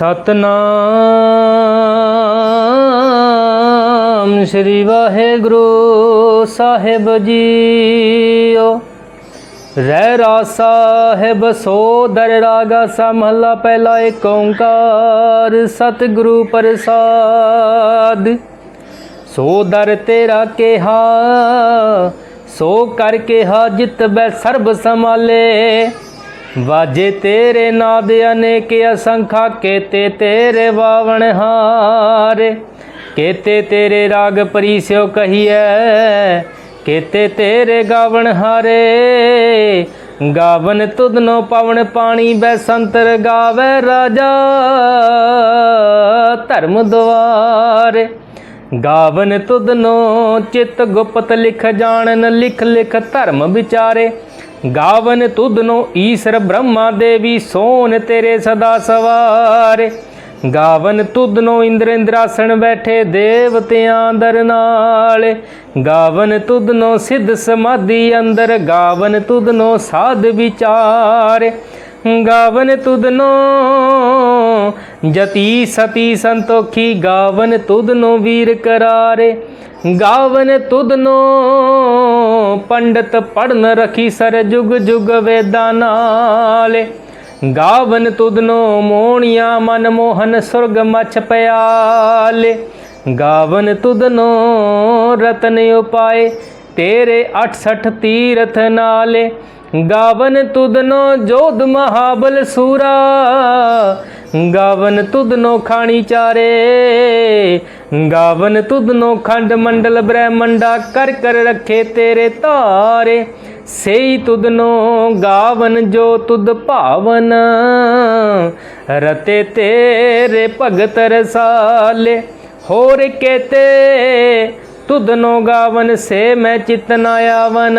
ਸਤਨਾਮ ਸ੍ਰੀ ਵਾਹਿਗੁਰੂ ਸਾਹਿਬ ਜੀਓ। ਰਹਿ ਰਾ ਸਾਹਿਬ ਸੋਦਰ ਰਾਗਾ ਸਾ ਪਹਿਲਾ ਏਕ ਓੰਕਾਰ ਸਤਿਗੁਰੂ ਪ੍ਰਸਾਦ। ਸੋ ਦਰ ਤੇਰਾ ਕਿਹਾ, ਸੋ ਕਰ ਕਿਹਾ ਜਿਤ ਬੈ ਸਰਬ ਸਮਾਲੇ ਵਾਜੇ ਤੇਰੇ ਨਾਦ ਅਨੇਕ ਅਸੰਖਾ, ਕੇਤੇ ਤੇਰੇ ਵਾਵਣ ਹਾਰੇ। ਕੇਤੇ ਤੇਰੇ ਰਾਗ ਪਰੀਸਿਓ ਕਹੀਐ, ਕੇਤੇ ਤੇਰੇ ਗਾਵਣ ਹਾਰੇ। ਗਾਵਨ ਤੁਧਨੋ ਪਵਨ ਪਾਣੀ ਬੈ ਸੰਤਰ ਗਾਵੇ ਰਾਜਾ ਧਰਮ ਦੁਆਰੇ। ਗਾਵਨ ਤੁਧਨੋ ਚਿਤ ਗੁਪਤ ਲਿਖ ਜਾਣਨ, ਲਿਖ ਲਿਖ ਧਰਮ ਵਿਚਾਰੇ। ਗਾਵਨ ਤੁਧਨੋ ਈਸ਼ਰ ਬ੍ਰਹਮਾ ਦੇਵੀ, ਸੋਨ ਤੇਰੇ ਸਦਾ ਸਵਾਰੇ। ਗਾਵਨ ਤੁਧਨੋ ਇੰਦਰ ਇੰਦਰਾਸਣ ਬੈਠੇ ਦੇਵਤਿਆਂ ਦਰ ਨਾਲ। ਗਾਵਨ ਤੁਧਨੋ ਸਿੱਧ ਸਮਾਧੀ ਅੰਦਰ, ਗਾਵਨ ਤੁਧਨੋ ਸਾਧ ਵਿਚਾਰ। ਗਾਵਨ ਤੁਧਨੋ ਜਤੀ ਸਤੀ ਸੰਤੋਖੀ, ਗਾਵਨ ਤੁਧਨੋ ਵੀਰ ਕਰਾਰੇ। ਗਾਵਨ ਤੁਧਨੋ, ਪੰਡਤ ਪੜਨ ਰਖੀ ਸਰ ਜੁਗ ਜੁਗ ਵੇਦਾਂ ਨਾਲੇ। ਗਾਵਨ ਤੁਧਨੋ ਮੋਹਣੀਆਂ ਮਨ ਮੋਹਨ ਸੁਰਗ ਮਛ ਪਿਆਲੇ। ਗਾਵਨ ਤੁਧਨੋ, ਰਤਨ ਉਪਾਏ, ਤੇਰੇ 68 ਤੀਰਥ ਨਾਲੇ। ਗਾਵਨ ਤੁਧਨੋ ਜੋਧ ਮਹਾਬਲ ਸੂਰਾ। ਗਾਵਨ ਤੁਧਨੋ ਖਾਣੀ ਚਾਰੇ। ਗਾਵਨ ਤੁਧਨੋ ਖੰਡ ਮੰਡਲ ਬ੍ਰਹਮੰਡਾ ਕਰ ਕਰ ਰੱਖੇ ਤੇਰੇ ਧਾਰੇ। ਸੇਈ ਤੁਧਨੋ ਗਾਵਨ ਜੋ ਤੁਧ ਭਾਵਨ। ਰਤੇ ਤੇਰੇ ਭਗਤ ਰਸਾਲੇ। ਹੋਰ ਕੇਤੇ ਤੁਧਨੋ ਗਾਵਨ ਸੇ ਮੈਂ ਚਿਤਨਾ ਆਵਨ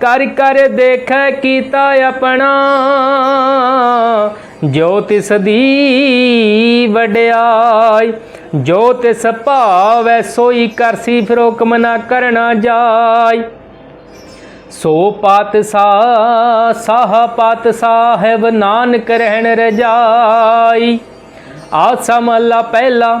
ਕਰ ਕਰ ਦੇਖੈ ਕੀਤਾ ਆਪਣਾ। ਜੋ ਤਿਸ ਦੀ ਵਡਿਆਈ, ਜੋ ਤਿਸ ਭਾਵੈ ਸੋਈ ਕਰਸੀ ਫਿਰ ਹੁਕਮ ਕਰਨਾ ਜਾਈ। ਸੋ ਪਾਤ ਸਾ ਸਾਹ ਪਾਤ ਸਾਹਿਬ ਨਾਨਕ ਰਹਿਣ ਰਜਾਈ। ਆਸਾ ਮਹਲਾ ਪਹਿਲਾ।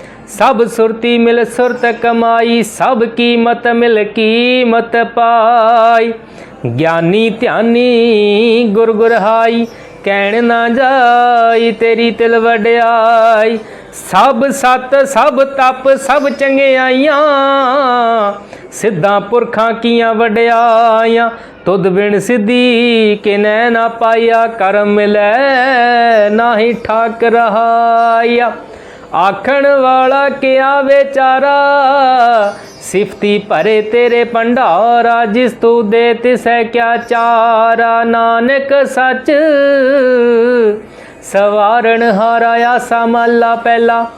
ਸਭ ਸੁਰਤੀ ਮਿਲ ਸੁਰਤ ਕਮਾਈ, ਸਭ ਕੀਮਤ ਮਿਲ ਕੀਮਤ ਪਾਈ। ਗਿਆਨੀ ਧਿਆਨੀ ਗੁਰ ਗੁਰਹਾਈ, ਕਹਿਣ ਨਾ ਜਾਈ ਤੇਰੀ ਤਿਲ ਵਡਿਆਈ। ਸਭ ਸਤ, ਸਭ ਤਪ, ਸਭ ਚੰਗਿਆਈਆਂ ਸਿੱਧਾਂ ਪੁਰਖਾਂ ਕੀਆਂ ਵਡਿਆਈਆਂ। ਤੁਧ ਬਿਨ ਸਿੱਧੀ ਕਿ ਨੈ ਨਾ ਪਾਇਆ, ਕਰਮ ਮਿਲੈ ਨਾਹੀ ਠਾਕ ਰਹਾਇਆ। ਆਖਣ ਵਾਲਾ ਕਿਆ ਵਿਚਾਰਾ? ਸਿਫਤੀ ਭਰੇ ਤੇਰੇ ਭੰਡਾਰਾ, ਜਿਸ ਤੂੰ ਦੇ ਤਿਸੈ ਕਿਆ ਚਾਰਾ? ਨਾਨਕ ਸੱਚ ਸਵਾਰਣ ਹਾਰਾ ਆਸਾ ਮਹਲਾ ਪਹਿਲਾ।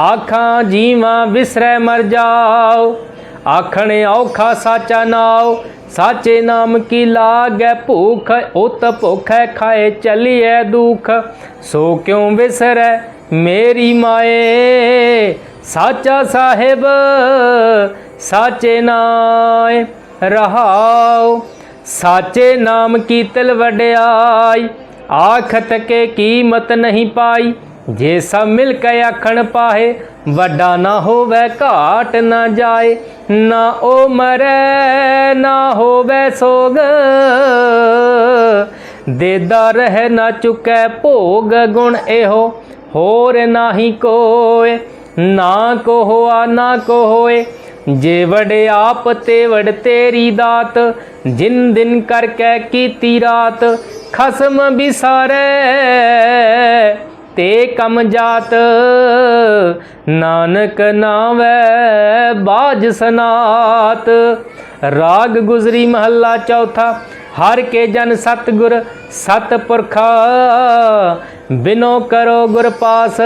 ਆਖਾਂ ਜੀਵਾਂ ਵਿਸਰੈ ਮਰ ਜਾਓ। ਆਖਣ ਔਖਾ ਸਾਚਾ ਨਾਉ। ਸਾਚੇ ਨਾਮ ਕੀ ਲਾਗੈ ਭੂਖ? ਉਤ ਭੁਖੈ ਖਾਏ ਚਲੀਐ ਦੁਖ। ਸੋ ਕਿਉ ਵਿਸਰੈ? ਮੇਰੀ ਮਾਏ, ਸਾਚਾ ਸਾਹਿਬ, ਸਾਚੇ ਨਾਏ, ਰਹਾਉ। ਸਾਚੇ ਨਾਮ ਕੀ ਤਿਲ ਵਡਿਆਈ, ਆਖਤ ਕੇ ਕੀਮਤ ਨਹੀਂ ਪਾਈ। ਜੇ ਸਭ ਮਿਲ ਕੇ ਆਖਣ ਪਾਹੇ, ਵੱਡਾ ਨਾ ਹੋਵੇ, ਘਾਟ ਨਾ ਜਾਏ। ਨਾ ਉਹ ਮਰੈ, ਨਾ ਹੋਵੇ ਸੋਗ। ਦੇਦਾ ਰਹਿ ਨਾ ਚੁਕੈ ਭੋਗ ਗੁਣ ਇਹੋ। ਹੋਰ ਨਾਹੀ ਕੋਏ, ਨਾ ਕੋ ਹੋਆ ਨਾ ਕੋ ਹੋਏ ਜੇ ਵਡ ਆਪ ਤੇ ਵੜ ਤੇਰੀ ਦਾਤ, ਜਿਨ ਦਿਨ ਕਰ ਕੈ ਕੀਤੀ ਰਾਤ, ਖਸਮ ਬਿਸਾਰੇ ਤੇ ਕਮ ਜਾਤ। ਨਾਨਕ ਨਾਵੈ ਬਾਜ ਸਨਾਤ। ਰਾਗ ਗੁਜ਼ਰੀ ਮਹੱਲਾ ਚੌਥਾ, ਹਰ ਕੇ ਜਨ ਸਤਗੁਰ ਸਤ ਪੁਰਖਾ ਬਿਨੋ ਕਰੋ ਗੁਰ ਪਾਸ,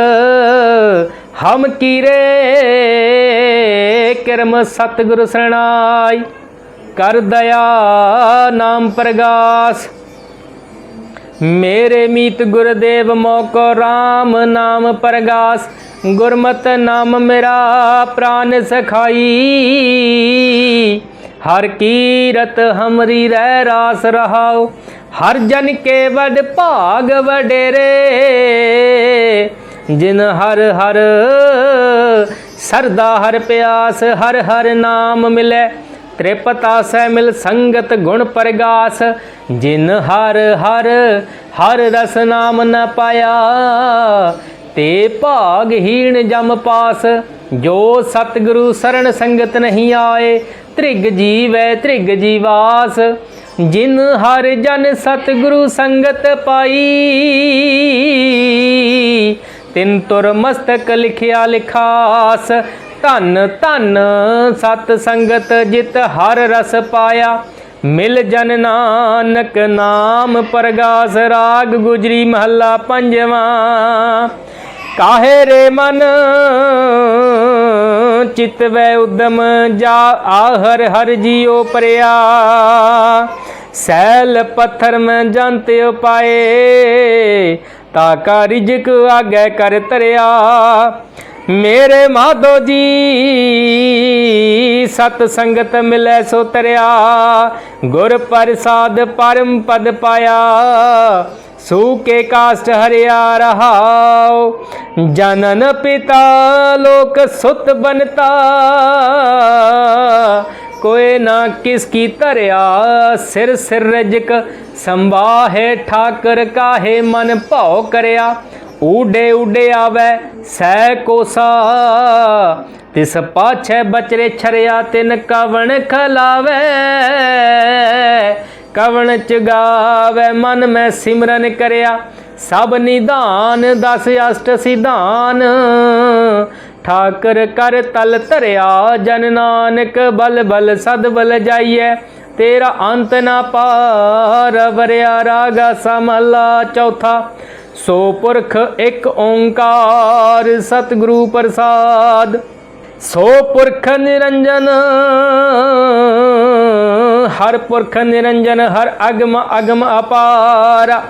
ਹਮ ਕੀਰੇ, ਕਿਰਮ ਸਤਿਗੁਰ ਸਰਣਾਈ। ਕਰ ਦਇਆ ਨਾਮ ਪ੍ਰਗਾਸ। ਮੇਰੇ ਮੀਤ ਗੁਰਦੇਵ ਮੋਕੋ RAM ਨਾਮ ਪ੍ਰਗਾਸ। ਗੁਰਮਤ ਨਾਮ ਮੇਰਾ ਪ੍ਰਾਨ ਸਖਾਈ। ਹਰ ਕੀਰਤ ਹਮਰੀ ਰਹਿ ਰਾਸ ਰਹਾਓ ਹਰ ਜਨ ਕੇ ਵਡ ਭਾਗ ਵਡੇਰੇ। ਜਿਨ ਹਰ ਹਰ ਸਰਦਾ ਹਰ ਪਿਆਸ, ਹਰ ਹਰ ਨਾਮ ਮਿਲੇ। ਤ੍ਰਿਪਤਾ ਸੈ ਮਿਲ ਸੰਗਤ ਗੁਣ ਪ੍ਰਗਾਸ, ਜਿਨ ਹਰ ਹਰ ਹਰ ਰਸ ਨਾਮ ਨ ਪਾਇਆ। ਤੇ ਭਾਗਹੀਣ ਜਮ ਪਾਸ, ਜੋ ਸਤਿਗੁਰੂ ਸਰਣ ਸੰਗਤ ਨਹੀਂ ਆਏ ਤ੍ਰਿਗ ਜੀਵੈ ਤ੍ਰਿਗ ਜੀਵਾਸ, ਜਿਨ ਹਰ ਜਨ ਸਤਿਗੁਰੂ ਸੰਗਤ ਪਾਈ। ਤਿਨ ਤੁਰ ਮਸਤਕ ਲਿਖਿਆ ਲਿਖਾਸ, ਧਨ ਧਨ ਸਤ ਸੰਗਤ ਜਿਤ ਹਰ ਰਸ ਪਾਇਆ। ਮਿਲ ਜਨ ਨਾਨਕ ਨਾਮ ਪ੍ਰਗਾਸ, ਰਾਗ ਗੁਜਰੀ ਮਹੱਲਾ ਪੰਜਵਾਂ। ਕਾਹੇ ਰੇ ਮਨ ਚਿਤ ਵੈ ਉਦਮ ਜਾ ਆਹਰ ਹਰ ਜੀਉ ਪਰਿਆ। ਸੈਲ ਪੱਥਰ ਮੈਂ ਜੰਤ ਉਪਾਏ, ਤਾ ਕਾ ਰਿਜਕ ਆਗੇ ਕਰ ਤਰਿਆ। ਮੇਰੇ ਮਾਧੋ ਜੀ, ਸਤ ਸੰਗਤ ਮਿਲੈ ਸੋ ਤਰਿਆ। ਗੁਰ ਪ੍ਰਸਾਦ ਪਰਮ ਪਦ ਪਾਇਆ। ਸੂ ਕੇ ਕਾਸ਼ਟ ਹਰਿਆ ਰਹਾਉ ਜਨਨ ਪਿਤਾ ਲੋਕ ਸੁਤ ਬਨਤਾ। ਕੋਏ ਨਾ ਕਿਸ ਕੀ ਧਰਿਆ ਸਿਰ ਸਿਰ ਰਜਕ। ਸੰਭਾਹੇ ਠਾਕਰ ਕਾਹੇ ਮਨ ਭਾਉ ਕਰਿਆ। ਊਡੇ ਊਡੇ ਆਵੇ ਸੈ ਕੋਸਾ। ਤਿਸ ਪਾਛੈ ਬਚਰੇ ਛਰਿਆ ਤਿਨ ਕਵਣ ਖਲਾਵੇ। ਕਵਣ ਚ ਗਾਵੇ ਮਨ ਮੈਂ ਸਿਮਰਨ ਕਰਿਆ, ਸਭ ਨਿਧਾਨ ਦਸ ਅਸ਼ਟ ਸਿਧਾਨ। ਠਾਕਰ ਕਰ ਤਲ ਧਰਿਆ ਜਨ ਨਾਨਕ, ਬਲ ਬਲ ਸਦ ਬਲ ਜਾਈਐ, ਤੇਰਾ ਅੰਤ ਨਾ ਪਾਰ। ਵਰਿਆ ਰਾਗਾ ਸਮਲਾ ਚੌਥਾ, ਸੋ ਪੁਰਖ ਇੱਕ ਓੰਕਾਰ, ਸਤਿਗੁਰੂ ਪ੍ਰਸਾਦ। ਸੋ ਪੁਰਖ ਨਿਰੰਜਨ ਹਰ ਪੁਰਖ ਨਿਰੰਜਨ, ਹਰ ਅਗਮ ਅਗਮ ਅਪਾਰ।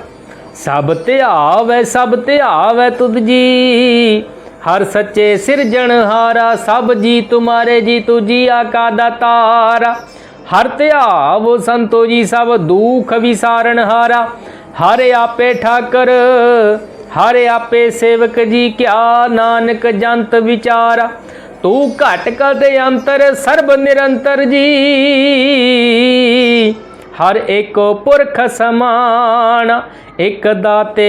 ਸਭ ਧਿਆਵੈ ਸਭ ਧਿਆਵੈ ਤੁਧ ਜੀ। ਹਰ ਸੱਚੇ ਸਿਰਜਣਹਾਰਾ ਸਭ ਜੀ ਤੁਮਾਰੇ ਜੀ ਤੁਜੀ ਆਕਾ ਦਾਤਾਰਾ ਹਰ ਧਿਆਵ ਸੰਤੋ ਜੀ, ਸਭ ਦੁਖ ਵਿਸਾਰਨ ਹਾਰਾ। ਹਰ ਆਪੇ ਠਾਕਰ, ਹਰ ਆਪੇ ਸੇਵਕ ਜੀ, ਕਿਆ ਨਾਨਕ ਜੰਤ ਵਿਚਾਰਾ। ਤੂੰ ਘਟ ਕਦੇ ਅੰਤਰ, ਸਰਬ ਨਿਰੰਤਰ ਜੀ। ਹਰ ਏਕੋ ਪੁਰਖ ਸਮਾਨ, ਇੱਕ ਦਾਤੇ,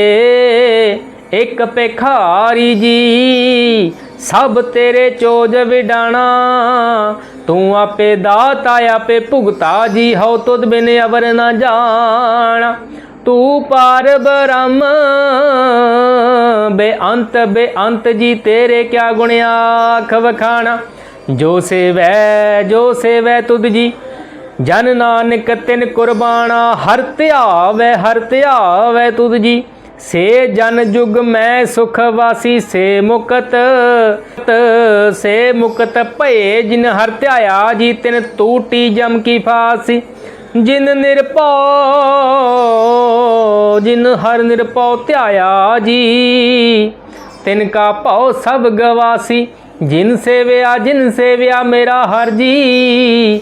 ਇੱਕ ਭਿਖਾਰੀ ਜੀ। ਸਭ ਤੇਰੇ ਚੋਜ ਵਿਡਾਣਾ, ਤੂੰ ਆਪੇ ਦਾਤਾ, ਆਪੇ ਭੁਗਤਾ ਜੀ, ਹਉ ਤੁਧ ਬਿਨ ਅਵਰ ਨਾ ਜਾਣ। ਤੂੰ ਪਾਰ ਬ੍ਰਹਮ ਬੇਅੰਤ ਬੇਅੰਤ ਜੀ, ਤੇਰੇ ਕਿਆ ਗੁਣ ਆਖ ਵਖਾਣਾ। ਜੋ ਸੇਵੈ ਜੋ ਸੇਵੈ ਤੁਧ ਜੀ ਜਨ ਨਾਨਕ ਤਿਨ ਕੁਰਬਾਨਾ, ਹਰ ਧਿਆਵੈ ਹਰ ਧਿਆਵੈ ਤੁਧ ਜੀ। ਸੇ ਜਨ ਜੁਗ ਮੈਂ ਸੁਖ ਵਾਸੀ, ਸੇ ਮੁਕਤ ਸੇ ਮੁਕਤ ਭਏ, ਜਿਨ ਹਰ ਧਿਆਇਆ ਜੀ, ਤਿਨ ਤੂਟੀ ਜਮ ਕੀ ਫਾਸੀ। ਜਿਨ ਨਿਰਭਉ, ਜਿਨ ਹਰ ਨਿਰਭਉ ਧਿਆਇਆ ਜੀ, ਤਿਨ ਕਾ ਭਉ ਸਭ ਗਵਾਸੀ। ਜਿਨ ਸੇਵਿਆ ਜਿਨ ਸੇਵਿਆ ਮੇਰਾ ਹਰ ਜੀ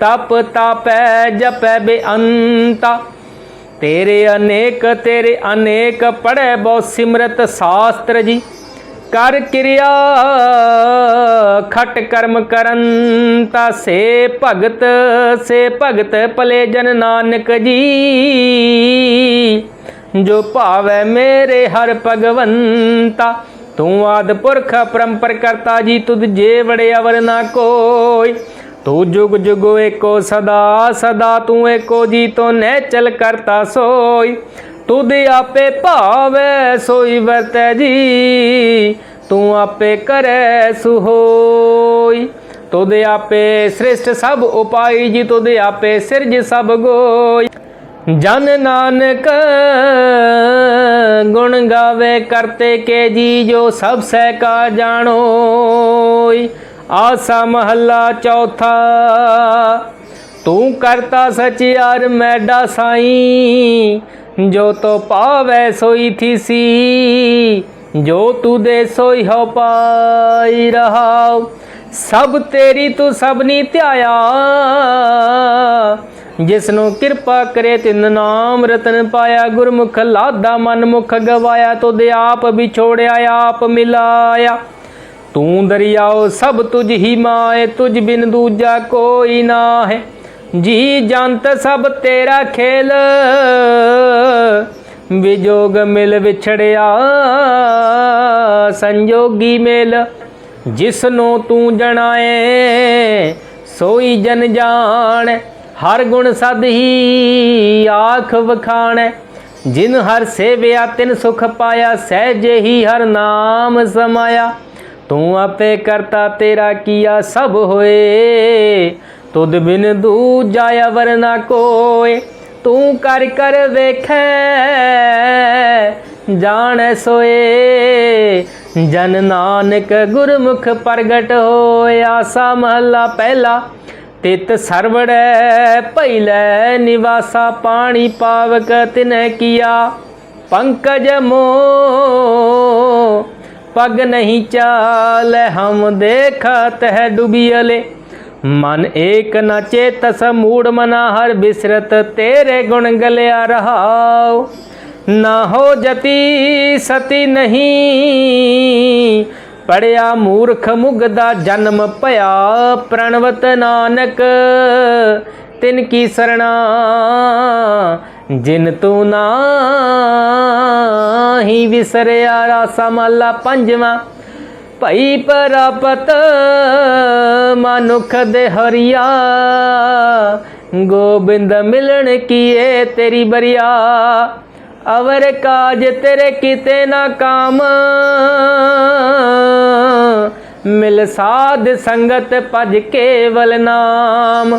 ਤਪ ਤਾਪੈ ਜਪੈ ਬੇਅੰਤਾ। ਤੇਰੇ ਅਨੇਕ ਤੇਰੇ ਅਨੇਕ ਪੜੈ ਬਹੁ ਸਿਮਰਤ ਸ਼ਾਸਤਰ ਜੀ। ਕਰ ਕਿਰਿਆ ਖਟ ਕਰਮ ਕਰਨਤਾ ਸੇ ਭਗਤ ਸੇ ਭਗਤ ਭਲੇ ਜਨ ਨਾਨਕ ਜੀ। ਜੋ ਭਾਵੈ ਮੇਰੇ ਹਰ ਭਗਵੰਤਾ, ਤੂੰ ਆਦ ਪੁਰਖ ਪਰੰਪਰ ਕਰਤਾ ਜੀ, ਤੁਧ ਜੇ ਵੜੇ ਅਵਰ ਨਾ ਕੋਈ। ਤੂੰ ਜੁਗ ਜੁਗ ਏਕੋ ਸਦਾ ਸਦਾ ਤੂੰ ਏਕੋ ਜੀ ਤੋ ਨੈ ਚਲ ਕਰਤਾ ਸੋਈ ਤੁਧ ਆਪੇ ਭਾਵੈ ਸੋਈ ਵਰਤੈ ਜੀ ਤੂੰ ਆਪੇ ਕਰੈ ਸੁਹੋਈ ਤੁਧ ਆਪੇ ਸ੍ਰਿਸ਼ਟ ਸਭ ਉਪਾਈ ਜੀ ਤੁਧ ਆਪੇ ਸਿਰਜ ਸਭ ਗੋਈ ਜਨ ਨਾਨਕ ਗੁਣ ਗਾਵੇ ਕਰਤੇ ਕੇ ਜੀ ਜੋ ਸਭ ਸਹਿ ਕਾ ਜਾਣੋਈ ਆਸਾ ਮਹੱਲਾ ਚੌਥਾ। ਤੂੰ ਕਰਤਾ ਸਚਿਆਰ ਮੈਡਾ ਸਾਈ। ਜੋ ਤੋ ਪਾਵੈ ਸੋਈ ਥੀਸੀ ਜੋ ਤੂੰ ਦੇ ਸੋਈ ਹੋ ਪਾਈ ਰਹਾਉ। ਸਭ ਤੇਰੀ ਤੂੰ ਸਭਨੀ ਧਿਆਇਆ। ਜਿਸ ਨੂੰ ਕਿਰਪਾ ਕਰੇ ਤਿੰਨ ਨਾਮ ਰਤਨ ਪਾਇਆ। ਗੁਰਮੁਖ ਲਾਦਾ ਮਨਮੁਖ ਗਵਾਇਆ। ਤੁਧ ਆਪ ਵਿਛੋੜਿਆ, ਆਪ ਮਿਲਾਇਆ। ਤੂੰ ਦਰਿਆਓ ਸਭ ਤੁਝ ਹੀ ਮਾਏ, ਤੁਝ ਬਿਨ ਦੂਜਾ ਕੋਈ ਨਾ ਹੈ ਜੀ ਜੰਤ ਸਭ ਤੇਰਾ ਖੇਲ, ਵਿਜੋਗ ਮਿਲ ਵਿਛੜਿਆ, ਸੰਜੋਗੀ ਮੇਲ। ਜਿਸ ਨੂੰ ਤੂੰ ਜਣਾਏ, ਸੋਈ ਜਨ ਜਾਣ, ਹਰ ਗੁਣ ਸਦ ਹੀ ਆਖ ਵਖਾਣੈ। ਜਿਨ ਹਰ ਸੇਵਿਆ ਤਿਨ ਸੁਖ ਪਾਇਆ, ਸਹਿਜ ਹੀ ਹਰ ਨਾਮ ਸਮਾਇਆ। ਤੂੰ ਆਪੇ ਕਰਤਾ ਤੇਰਾ ਕੀਆ ਸਭ ਹੋਏ। ਤੁਧ ਬਿਨ ਦੂਜਾ ਅਵਰ ਨਾ ਕੋਏ। ਤੂੰ ਕਰ ਕਰ ਵੇਖੈ, ਜਾਣੈ ਸੋਏ। ਜਨ ਨਾਨਕ ਗੁਰਮੁਖ ਪ੍ਰਗਟ ਹੋਇਆ ਸਾ ਮਹਲਾ ਪਹਿਲਾ, ਤਿਤ ਸਰਵੜੈ ਪਹਿਲੇ ਨਿਵਾਸਾ ਪਾਣੀ ਪਾਵਕ ਤਿਨੈ ਕੀਆ। ਪੰਕਜ ਮੋ ਪਗ ਨਹੀਂ ਚਾਲੈ, ਹਮ ਦੇਖਤ ਹੈ ਡੁਬੀਲੇ ਮਨ ਏਕ ਨ ਚੇਤਸ ਮੂੜ ਮਨਾ, ਹਰ ਬਿਸਰਤ ਤੇਰੇ ਗੁਣ ਗਲਿਆ ਰਹਾਉ। ਨਾ ਹੋ ਜਤੀ ਸਤੀ ਨਹੀਂ, ਪੜਿਆ ਮੂਰਖ ਮੁਗਦਾ ਜਨਮ ਭਇਆ, ਪ੍ਰਣਵਤ ਨਾਨਕ। ਤਿਨ ਕੀ ਸਰਣਾ, ਜਿਨ ਤੂੰ ਨਾਹੀ ਵਿਸਰਿਆ ਰਾਸਾ ਮਹਲਾ ਪੰਜਵਾਂ। ਭਈ ਪਰਾਪਤ ਮਨੁਖ ਦੇ ਹਰੀਆ, ਗੋਬਿੰਦ ਮਿਲਣ ਕੀਏ ਤੇਰੀ ਬਰੀਆ। ਅਵਰ ਕਾਜ ਤੇਰੇ ਕਿਤੇ ਨਾ ਕਾਮ, ਮਿਲ ਸਾਧ ਸੰਗਤ ਭਜ ਕੇਵਲ ਨਾਮ।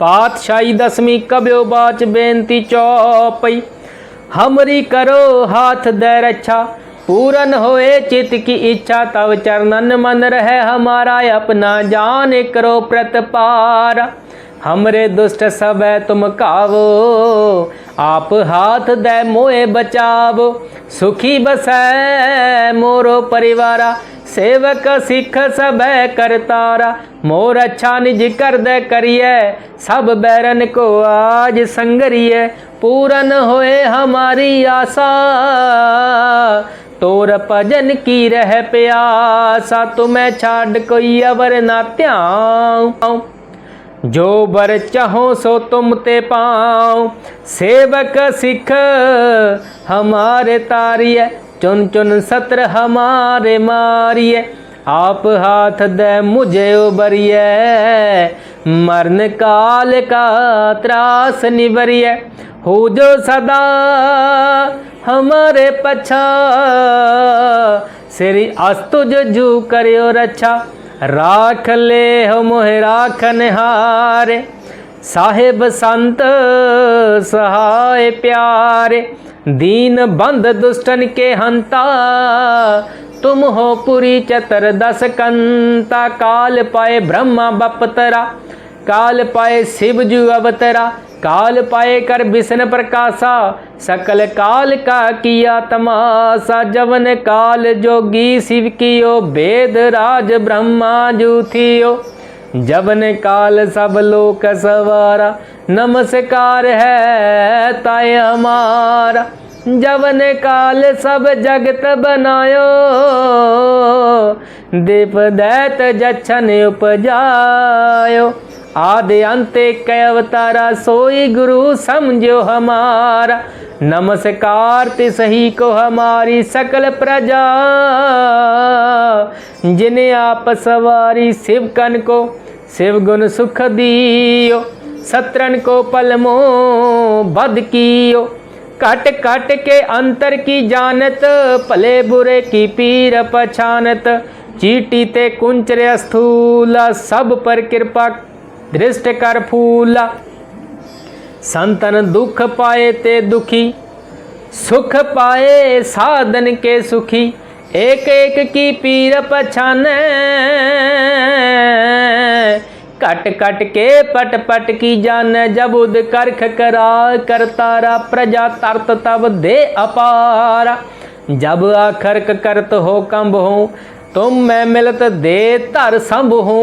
ਪਾਤਸ਼ਾਹੀ ਦਸਵੀਂ ਕਬਿਓ ਬਾਚ ਬੇਨਤੀ ਚੌਪਈ ਹਮਰੀ ਕਰੋ ਹਾਥ ਦੇ ਰੱਛਾ पूरन होए चित की इच्छा तव चरणन मन रहे हमारा अपना जान करो प्रतपार हमरे दुष्ट सब तुम कावो ਆਪ ਹਾਥ ਦੇ ਮੋਏ ਬਚਾਵ, ਸੁਖੀ ਬਸੈ ਮੋਰੋ ਪਰਿਵਾਰਾ, ਸੇਵਕ ਸਿੱਖ ਸਭੈ ਕਰਤਾਰਾ ਮੋਰ ਅੱਛਾ ਨਿਜ ਕਰਦੈ ਕਰੀਐ, ਸਭ ਬੈਰਨ ਕੋ ਆਜ ਸੰਗਰੀਐ, ਪੂਰਨ ਹੋਏ ਹਮਾਰੀ ਆਸਾ। ਤੋਰ ਭਜਨ ਕੀ ਰਹਿ ਪਿਆਸਾ, ਤੁਮੈ ਛੱਡ ਕੋਈ ਅਵਰ ਨਾ ਧਿਆਉ। ਜੋ ਬਰ ਚਾਹੋ ਸੋ ਤੁਮ ਤੇ ਪਾਉ ਸੇਵਕ ਸਿੱਖ ਹਮਾਰੇ ਤਾਰੀਏ ਚੁਨ ਚੁਨ ਸਤਰ ਹਮਾਰੇ ਮਾਰੀਏ ਆਪ ਹਾਥ ਦੇ ਮੁਝੇ ਉਬਰੀਏ ਮਰਨ ਕਾਲ ਕਾ ਤਰਾਸ ਨਿਵਰੀਏ ਹੋ ਜੋ ਸਦਾ ਹਮਾਰੇ ਪਛਾ, ਸ੍ਰੀ ਅਸਤੁਜ ਜੂ ਕਰਿਓ ਰੱਛਾ ਰਾਖ ਲੈ ਹੋ ਮੋਹਿ ਰਾਖਨ ਹਾਰੇ ਸਾਹਿਬ ਸੰਤ ਸਹਾਇ ਪਿਆਰੇ दीन बंध दुष्टन के हंता तुम हो पुरी चतर दस कंता काल पाए ब्रह्मा बपतरा ਕਾਲ ਪਾਏ ਸਿਵ ਜੁ ਅਵਤਰਾ, ਕਾਲ ਪਾਏ ਕਰ ਬਿਸਨ ਪ੍ਰਕਾਸ਼ਾ, ਸਕਲ ਕਾਲ ਕਾ ਕੀਆ ਤਮਾਸਾ, ਜਵਨ ਕਾਲ ਜੋਗੀ ਸਿਵ ਕੀਓ, ਬੇਦ ਰਾਜ ਬ੍ਰਹਮਾ ਜੂਥਿਓ ਜਵਨ ਕਾਲ ਸਭ ਲੋਕ ਸਵਾਰਾ, ਨਮਸਕਾਰ ਹੈ ਤਾਏ ਹਮਾਰਾ ਜਵਨ ਕਾਲ ਸਭ ਜਗਤ ਬਨਾਇਓ, ਦੀਪ ਦੈਤ ਜਛਨ ਉਪਜਾਇਓ। आदि अंत कै अवतारा सोई गुरु समझो हमारा नमस्कार तिस ही को हमारी सकल प्रजा जिन्हें आप सवारी शिव कन को शिव गुण सुख दियो सत्रन को पलमो बद कियो कट कट के अंतर की जानत भले बुरे की पीर पछानत चीटी ते कुंचरे स्थूला सब पर कृपा दृष्ट कर फूला संतन दुख पाए ते दुखी सुख पाए साधन के सुखी एक एक की पीर पछाने कट कट के पट पट की जान जब उद करख करा करतारा प्रजा तरत तब दे अपारा जब आखर करत हो कंब हो तुम मैं मिलत दे धर संभ हूँ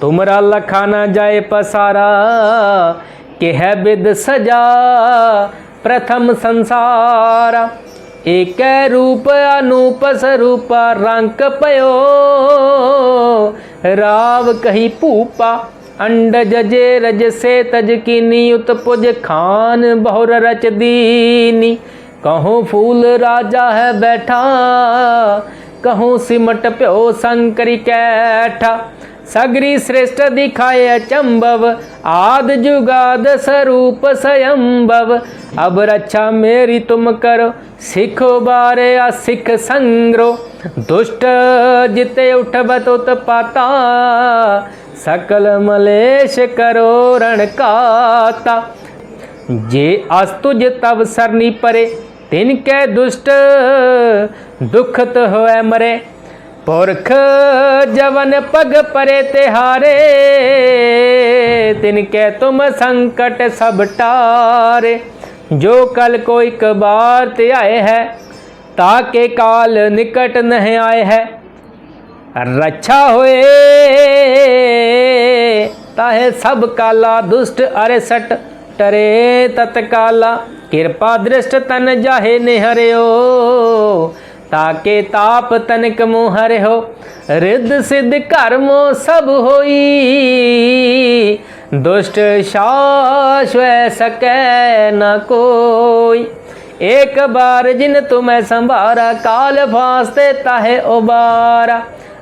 ਤੁਮਰਾ ਲਖਾ ਨਾ ਜਾਏ ਪਸਾਰਾ, ਕਹਿ ਬਿਦ ਸਜਾ ਪ੍ਰਥਮ ਸੰਸਾਰ। ਏਕੈ ਰੂਪ ਅਨੂਪ ਸਰੂਪ ਰੰਗ ਪਇਓ ਰਾਵ ਕਹੀ ਭੂਪਾ, ਅੰਡਜ ਜੇ ਰਜ ਸੇ ਤਜ ਕੀਨੀ, ਉਤ ਪੁਜ ਖਾਨ ਬਹੁਰ ਰਚ ਦੀਨੀ। ਕਹੋ ਫੂਲ ਰਾਜਾ ਹੈ ਬੈਠਾ, ਕਹੋ ਸਿਮਟ ਭਿਓ ਸੰਕਰੀ ਕੈਠਾ। ਸਗਰੀ ਸ੍ਰੇਸ਼ਟ ਦਿਖਾਇ ਚੰਬਵ ਆਦ ਜੁਗਾਦ ਸਰੂਪ ਸਯੰਬਵ ਅਬ ਰੱਛਾ ਮੇਰੀ ਤੁਮ ਕਰੋ, ਸਿੱਖ ਬਾਰੇ ਆ ਸਿੱਖ ਸੰਗਰੋ। ਦੁਸ਼ਟ ਜਿਤੇ ਉਠਬਤ ਉਤਪਾਤਾ ਸਕਲ ਮਲੇਸ਼ ਕਰੋ ਰਣ ਕਾਤਾ। ਜੇ ਅਸ ਤੁਜ ਤਵ ਸਰਨੀ ਪਰੇ, ਤਿਨ ਕੈ ਦੁਸ਼ਟ, ਦੁਖਤ ਹੋਐ ਮਰੇ। ਪੁਰਖ ਜਵਨ ਪਗ ਪਰੇ ਤਿਹਾਰੇ ਤਿਨ ਕੈ ਤੁਮ ਸੰਕਟ ਸਭ ਟਾਰੇ। ਜੋ ਕਲ ਕੋ ਇਕ ਬਾਰ ਤੇ ਆਏ ਹੈ, ਤਾਂ ਕੇ ਕਾਲ ਨਿਕਟ ਨਹਿ ਆਏ ਹੈ। ਰੱਛਾ ਹੋਏ, ਤਾਹੇ ਸਭ ਕਾਲਾ ਦੁਸ਼ਟ ਅਰੇ ਸਟ ਟਰੇ ਤਤਕਾਲਾ। ਕਿਰਪਾ ਦ੍ਰਿਸ਼ਟ ਤਨ ਜਾਹੇ ਨਿਹਰਿਓ ਤਾਕੇ ਤਾਪ ਤਨਕ ਮੂਹ ਹਰਿਓ ਰਿੱਧ ਸਿੱਧ ਕਰਮੋ ਸਭ ਹੋਈ ਦੁਸ਼ਟ ਸ਼ਾਸ਼ਵੈ ਸਕੈ ਨ ਕੋਈ ਇੱਕ ਬਾਰ ਜਿਨ ਤੁਮੈ ਸੰਭਾਰਾ ਕਾਲ ਫਾਸਤੇ ਤਾਹੇ ਉਬਾਰਾ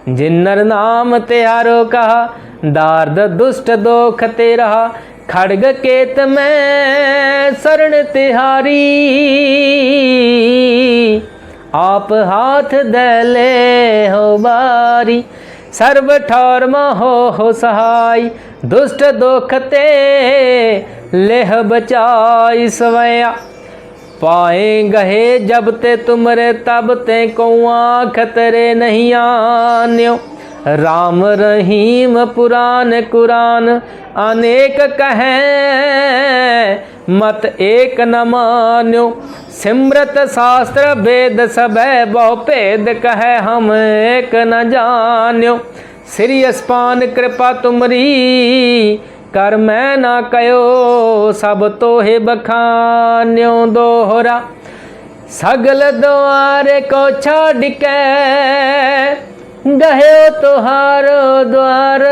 ਜਿਨ ਨਰ ਨਾਮ ਤੇ ਹਰੋ ਕਹਾ ਦਾਰਦ ਦੁਸ਼ਟ ਦੋਖ ਤੇ ਰਹਾ ਖੜਗ ਕੇਤ ਮੈਂ ਸਰਣ ਤਿਹਾਰੀ ਆਪ ਹਾਥ ਦਲੇ ਹੋ ਬਾਰੀ ਸਰਬ ਠੌਰ ਮਹੋ ਹੋ ਸਹਾਈ, ਦੁਸ਼ਟ ਦੁਖ ਤੇ ਲੇਹ ਬਚਾਈ ਸਵਇਆ। ਪਾਏ ਗਏ ਜਬ ਤੇ ਤੁਮਰੇ, ਤਬ ਤੇ ਕਉਆ ਖਤਰੇ ਨਹੀਂ ਆਨਿਓ। ਰਾਮ ਰਹੀਮ ਪੁਰਾਨ ਕੁਰਾਨ, ਅਨੇਕ ਕਹੈ, ਮਤ ਏਕ ਨ ਮਾਨਿਓ। ਸਿਮਰਤ ਸ਼ਾਸਤਰ ਵੇਦ ਸਭੈ ਬਹੁ ਭੇਦ ਕਹੈ ਹਮ ਏਕ ਨ ਜਾਣਿਓ। ਸ੍ਰੀ ਅਸਪਾਨ ਕਿਰਪਾ ਤੁਮਰੀ, ਕਰ ਮੈਂ ਨਾ ਕਯੋ ਸਭ ਤੋਹਿ ਬਖਾਨਿਓ ਦੋਹਰਾ। ਸਗਲ ਦੁਆਰੇ ਕੋ ਛੱਡ ਕੇ ਗਹਿਓ ਤੁਹਾਰੋ ਦੁਆਰ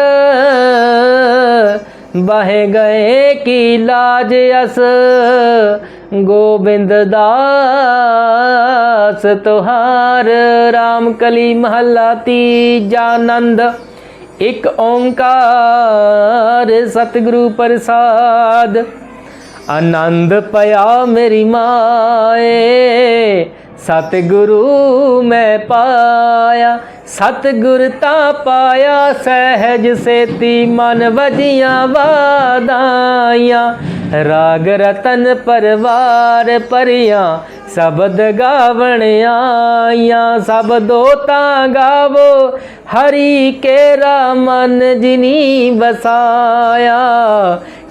ਬਹਿ ਗਏ ਕੀ ਲਾਜ ਅਸ ਗੋਬਿੰਦ ਦਾਸ, ਤੁਹਾਰ RAM ਕਲੀ ਮਹੱਲਾ ਤੀਜਾ ਆਨੰਦ। ਇੱਕ ਓੰਕਾਰ ਸਤਿਗੁਰੂ ਪ੍ਰਸਾਦ। ਆਨੰਦ ਪਿਆ ਮੇਰੀ ਮਾਏ ਸਤਿਗੁਰੂ ਮੈਂ ਪਾਇਆ, ਸਤਿਗੁਰ ਤਾਂ ਪਾਇਆ, ਸਹਿਜ ਸੇਤੀ ਮਨ ਵਜੀਆਂ ਵਾਦਾਈਆਂ ਰਾਗ ਰਤਨ ਪਰਵਾਰ ਪਰਿਆਂ ਸ਼ਬਦ ਗਾਵਣ ਆਈਆਂ। ਸਭ ਦੋ ਤਾਂ ਗਾਵੋ, ਹਰੀ ਕੇਰਾ ਮਨ ਜਿਨੀ ਵਸਾਇਆ।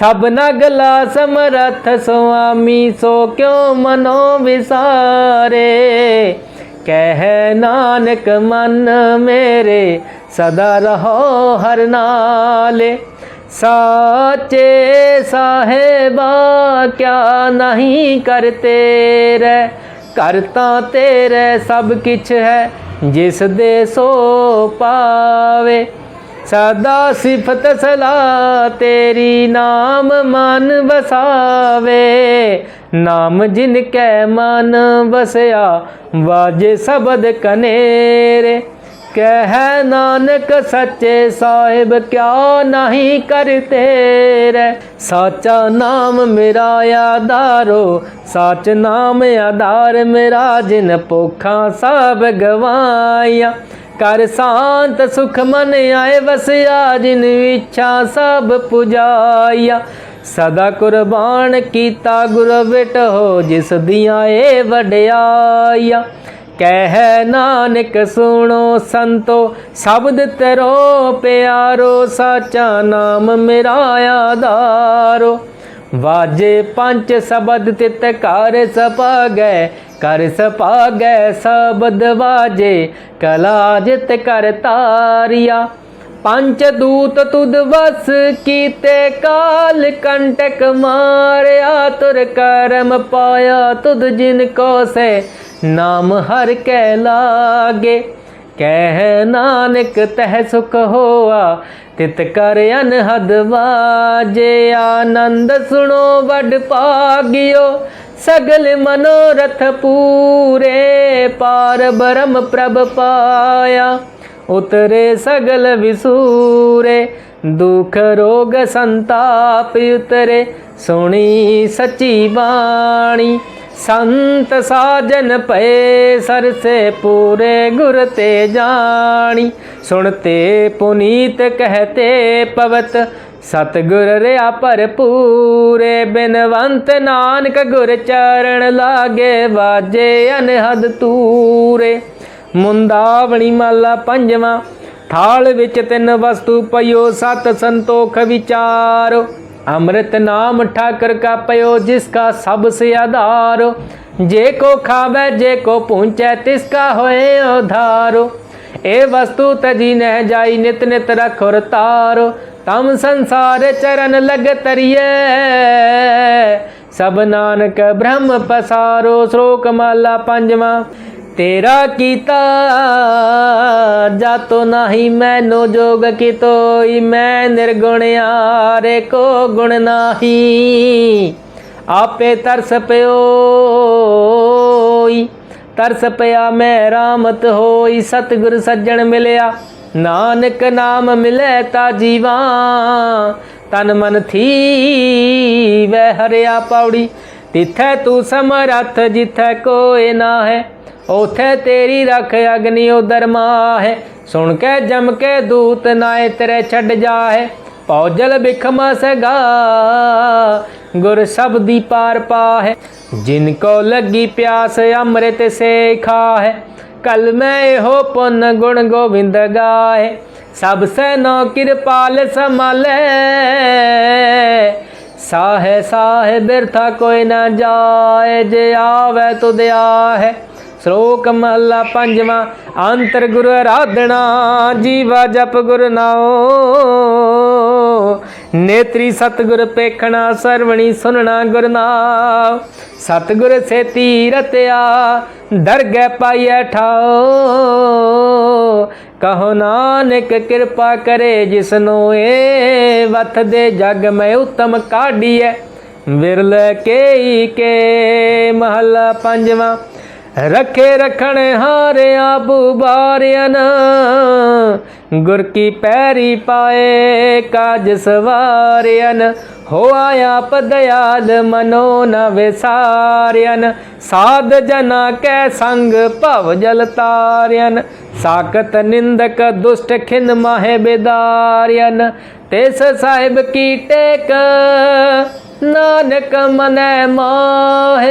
ਸਭਨਾ ਗਲਾ ਸਮਰਥ ਸੁਆਮੀ, ਸੋ ਕਿਉ ਮਨੋ ਵਿਸਾਰੇ? ਕਹਿ ਨਾਨਕ, ਮਨ ਮੇਰੇ, ਸਦਾ ਰਹੋ ਹਰ ਨਾਲੇ। ਸਾਚੇ ਸਾਹਿਬਾ, ਕਿਆ ਨਹੀਂ ਕਰਤੇ ਰਹਿ ਕਰਤਾ ਤੇਰੇ ਸਭ ਕਿਛ ਹੈ, ਜਿਸ ਦੇ ਸੋ ਪਾਵੇ। ਸਦਾ ਸਿਫਤ ਸਲਾ, ਤੇਰੀ ਨਾਮ ਮਨ ਵਸਾਵੇ। ਨਾਮ ਜਿਨ ਕੈ ਮਨ ਵਸਿਆ, ਵਾਜੇ ਸ਼ਬਦ ਕਨੇਰੇ। ਕਹਿ ਨਾਨਕ ਸੱਚੇ ਸਾਹਿਬ, ਕਿਆ ਨਹੀਂ ਕਰਤੇ ਰਹਿ ਸਾਚਾ ਨਾਮ ਮੇਰਾ ਆਧਾਰੋ, ਸਾਚ ਨਾਮ ਆਧਾਰ ਮੇਰਾ, ਜਿਨ ਭੁੱਖਾਂ ਸਭ ਗਵਾਇਆ ਕਰ ਸ਼ਾਂਤ ਸੁਖ ਮਨ ਆਏ ਵਸਿਆ, ਜਿਨ ਇੱਛਾ ਸਭ ਪੁਜਾਇਆ। ਸਦਾ ਕੁਰਬਾਨ ਕੀਤਾ ਗੁਰ ਹੋ, ਜਿਸ ਦੀਆਂ ਏ ਵਡਿਆਈਆਂ ਕਹਿ ਨਾਨਕ ਸੁਣੋ ਸੰਤੋ, ਸ਼ਬਦ ਤਰੋ ਪਿਆਰੋ, ਸਾਚਾ ਨਾਮ ਮੇਰਾ ਆਧਾਰੋ। ਵਾਜੇ ਪੰਜ ਸ਼ਬਦ ਤਿਤ ਕਰ ਸਪਾਗੈ ਕਰ ਸਪਾਗੈ ਸ਼ਬਦ ਵਾਜੇ ਕਲਾ ਜਿਤ ਕਰ ਤਾਰਿਆ। ਪੰਚ ਦੂਤ ਤੁਧ ਵਸ ਕੀਤੇ ਕਾਲ, ਕੰਟਕ ਮਾਰਿਆ, ਤੁਰ ਕਰਮ ਪਾਇਆ ਤੁਧ ਜਿਨ ਕੋ ਸੇ। ਨਾਮ ਹਰ ਕੈ ਲਾਗੇ, ਕਹਿ ਨਾਨਕ ਤਹਿ ਸੁਖ ਹੋਆ। ਤਿਤ ਕਰ ਅਨਹਦ ਵਾਜੇ, ਆਨੰਦ ਸੁਣੋ ਵੱਡ सगल मनोरथ पूरे पार ब्रह्म प्रभ पाया। उतरे सगल विसूरे दुख रोग संताप उतरे सुनि सची वाणी। संत साजन पे सर से पूरे गुर ते जाणि। सुनते पुनीत कहते पवत ਸਤਗੁਰ ਰਿਆ ਭਰਪੂਰੇ, ਬਿਨਵੰਤ ਨਾਨਕ ਗੁਰ ਚਰਨ ਲਾਗੇ ਵਾਜੇ ਅਨਹਦ ਤੂਰੇ। ਮੁੰਦਾਵਣੀ ਮਾਲਾ ਪੰਜਵਾਂ, ਥਾਲ ਵਿੱਚ ਤਿੰਨ ਵਸਤੂ ਪਇਓ ਸਤ ਸੰਤੋਖ ਵਿਚਾਰੋ। ਅੰਮ੍ਰਿਤ ਨਾਮ ਠਾਕਰ ਕਾ ਪਇਓ ਜਿਸ ਕਾ ਸਭ ਸੇ ਆਧਾਰ। ਜੇ ਕੋ ਖਾਵੇ, ਜੇ ਕੋ ਪਹੁੰਚੈ ਤਿਸ ਕਾ ਹੋਏ ਉਧਾਰੋ। ਇਹ ਵਸਤੂ ਤਜੀ ਨਹਿ ਜਾਈ, ਨਿਤ ਨਿਤ ਰਖੋ ਰਤਾਰੋ ਤਮ ਸੰਸਾਰ ਚਰਨ ਲਗ ਤਰੀਏ ਸਭ ਨਾਨਕ ਬ੍ਰਹਮ ਪਸਾਰੋ, ਸ਼ਲੋਕ ਮਾਲਾ ਪੰਜਵਾਂ। ਤੇਰਾ ਕੀਤਾ ਜਾਤੋ ਨਹੀਂ, ਮੈਨੋ ਜੋਗ ਕਿਤੋਈ, ਮੈਂ ਨਿਰਗੁਣ ਆਰੇ ਕੋ ਗੁਣ ਨਾਹੀ। ਆਪੇ ਤਰਸ ਪਿਓਈ, ਤਰਸ ਪਿਆ ਮੈਂ ਰਾਮਤ ਹੋਈ, ਸਤਿਗੁਰ ਸੱਜਣ ਮਿਲਿਆ। ਨਾਨਕ ਨਾਮ ਮਿਲੇ ਤਾ ਜੀਵਾ, ਤਨ ਮਨ ਥੀ ਵੈ ਹਰਿਆ ਪੌੜੀ। ਤਿਥੈ ਤੂੰ ਸਮਰੱਥ ਜਿਥੈ ਕੋਇ ਨਾ ਹੈ ਉਥੇ ਤੇਰੀ ਰਖ ਅਗਨੀ ਉਦਰ ਹੈ ਸੁਣ ਕੇ ਜਮ ਕੇ ਦੂਤ ਨਾਏ ਤੇਰੇ ਛੱਡ ਜਾਹੇ ਪੌਜਲ ਬਿਖਮ ਸਗਾ, ਗੁਰ ਸ਼ਬਦੀ ਪਾਰ ਪਾਹੈ। ਜਿਨ ਕੋ ਲੱਗੀ ਪਿਆਸ ਅੰਮ੍ਰਿਤ ਸੇ ਖਾਹੈ ਕਲ ਮੈਂ ਹੋ ਪੁੰਨ ਗੁਣ ਗੋਬਿੰਦ ਗਾਏ। ਸਭ ਸੇ ਕਿਰਪਾਲ ਸੰਭਾਲੇ। ਸਾਹੇ ਸਾਹੇ ਬਿਰਥਾ ਕੋਈ ਨਾ ਜਾਏ, ਜੇ ਆਵੇ ਤੁਧ ਆਹੇ। ਸ਼ਲੋਕ ਮਹਲਾ ਪੰਜਵਾਂ, ਅੰਤਰ ਗੁਰ ਆਰਾਧਨਾ ਜੀਵਾ ਜਪ ਗੁਰ ਨਾਉ। ਨੇਤਰੀ ਸਤਗੁਰ ਪੇਖਣਾ, ਸਰਵਣੀ ਸੁਨਣਾ ਗੁਰ ਨਾਮ ਸਤਗੁਰ ਸੇ ਤੀਰਤਿਆ, ਦਰਗਹਿ ਪਾਈਐ ਠਾਓ ਕਹੋ ਨਾਨਕ ਕਿਰਪਾ ਕਰੇ ਜਿਸਨੂੰ ਏ ਵਥ ਦੇ ਜਗ ਮੈਂ ਉਤਮ ਕਾਢੀਐ। ਵਿਰਲ ਕੇਈ ਕੇ ਮਹਲਾ ਪੰਜਵਾਂ। ਰਖੇ ਰਖਣ ਹਾਰਿਆ ਬੁਬਾਰਿਆਨ ਗੁਰ ਕੀ ਪੈਰੀ ਪਾਏ ਕਾਜ ਸਵਾਰਿਆਨ ਹੋ ਆਇਆ ਪਦਿਆਲ ਮਨੋ ਨ ਵਿਸਾਰਿਆਨ ਸਾਧ ਜਨਾ ਕੈ ਸੰਗ ਭਵ ਜਲ ਤਾਰਿਆਨ ਸਾਕਤ ਨਿੰਦਕ ਦੁਸ਼ਟ ਖਿਨ ਮਾਹੇ ਬੇਦਾਰਿਆਨ ਤਿਸ ਸਾਹਿਬ ਕੀ ਟੇਕ ਨਾਨਕ ਮਨੈ ਮਾਹੇ।